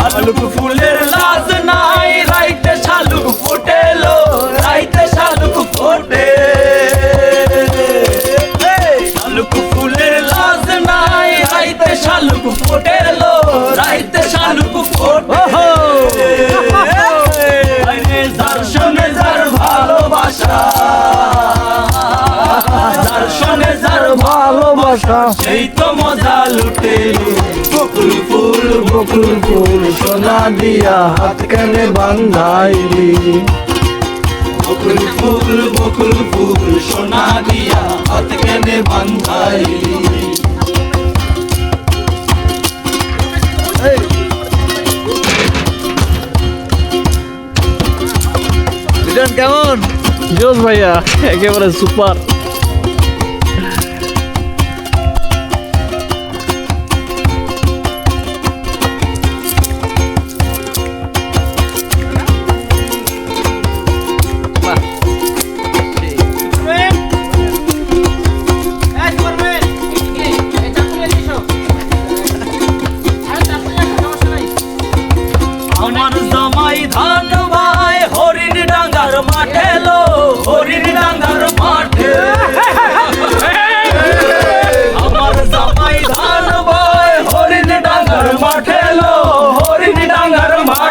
শালুক ফুলের লাজ নাই রাইতে শালুক ফুটেলো রাইতে শালুক ফোটে শালুক ফুলের লাজ নাই রাইতে শালুক ফুটেলো রাইতে শালুক ফোটে যার সঙ্গে যার ভালোবাসা যার সঙ্গে যার ভালোবাসা সেই তো মজা লুটে বকুল ফুল ফুল সোনা দিয়া হাত কানে বান্ধাইলি। বকুল ফুল বকুল ফুল সোনা দিয়া হাত কেনে বান্ধাইলি। কেমন? জোস ভাইয়া একেবারে সুপার।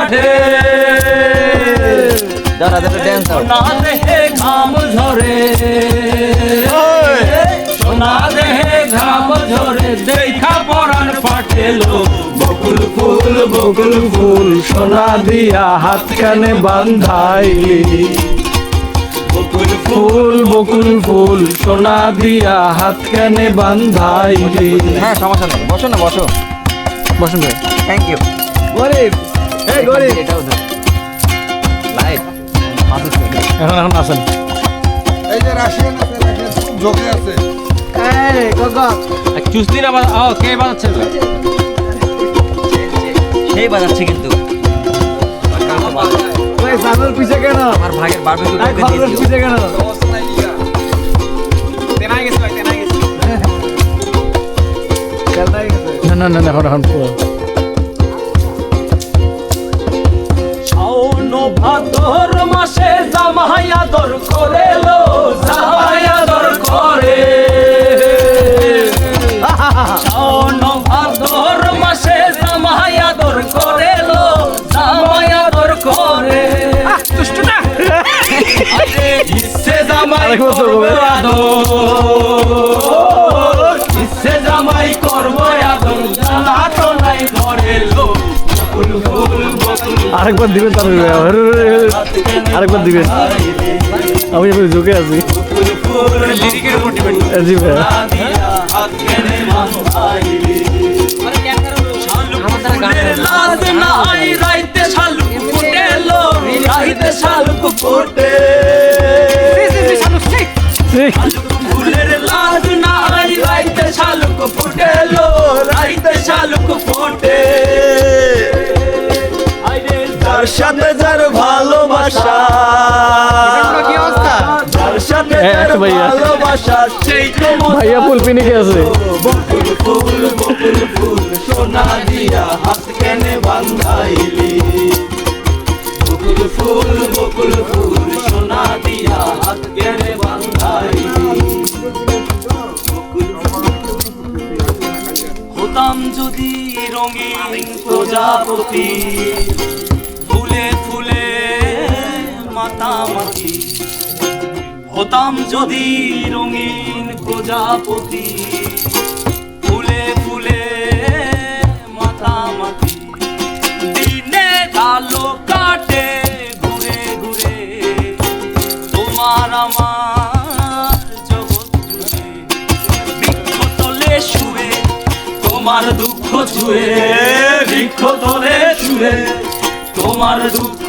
মাঠে। দাঁড়া দাঁড়া ড্যান্স সোনা দেহে ঘাম ঝরে। সোনা দেহে ঘাম ঝরে। দেখা পরাণ পাঠেলো বকুল ফুল বকুল ফুল সোনা দিয়া হাত কানে বান্ধাইলি। বকুল ফুল বকুল ফুল সোনা দিয়া হাত কানে বান্ধাইলি। হ্যাঁ সমস্যা নেই। বসো না বসো। বসুন ভাই। থ্যাংক ইউ গরিব এই এটাও ধর লাইট এখন এখন আসেন। এই যে রাশিয়ান আছে রাশিয়ান খুব ঝোঁকে আছে। এই গগা চুস্তি না ও কে বাজাচ্ছে? সেই বাজাচ্ছে কিন্তু। ওই সাগর পিছে কেন? আমার ভাগের খরগোশ দিয়েছি পিছে কেন? না না না না এখন এখন ভাদর মাসে জামাই আদর করে লো জামাই আদর করে। শাওন ভাদর মাসে জামাই আদর করে লো জামাই আদর করে। ইচ্ছে জামাই। আদর। আরেকবার দিবেন তার আরেকবার দিবেন। আমি আমি ঝুঁকে আছি। জি ভাই। শালুক শালুক। সাথে যার ভালোবাসা। হ্যাঁ, ভাইয়া। ফুল পিনিকে আছে। বকুল ফুল ফুল সোনা দিয়া হাত কেনে বান্ধাইলি। বকুল ফুল বকুল ফুল সোনা দিয়া হাত কেনে বান্ধাইলি। হতাম যদি রঙিন প্রজাপতি। ফুলে ফুলে মাতামাতি হতাম যদি রঙিন প্রজাপতি। ফুলে ফুলে মাতামাতি দিনে আলো কাটে ঘুরে ঘুরে। তোমার আমার জগৎ বৃক্ষ তলে শুয়ে, তোমার দুঃখ ছুঁয়ে, বৃক্ষ তলে শুয়ে তোমার দুঃখ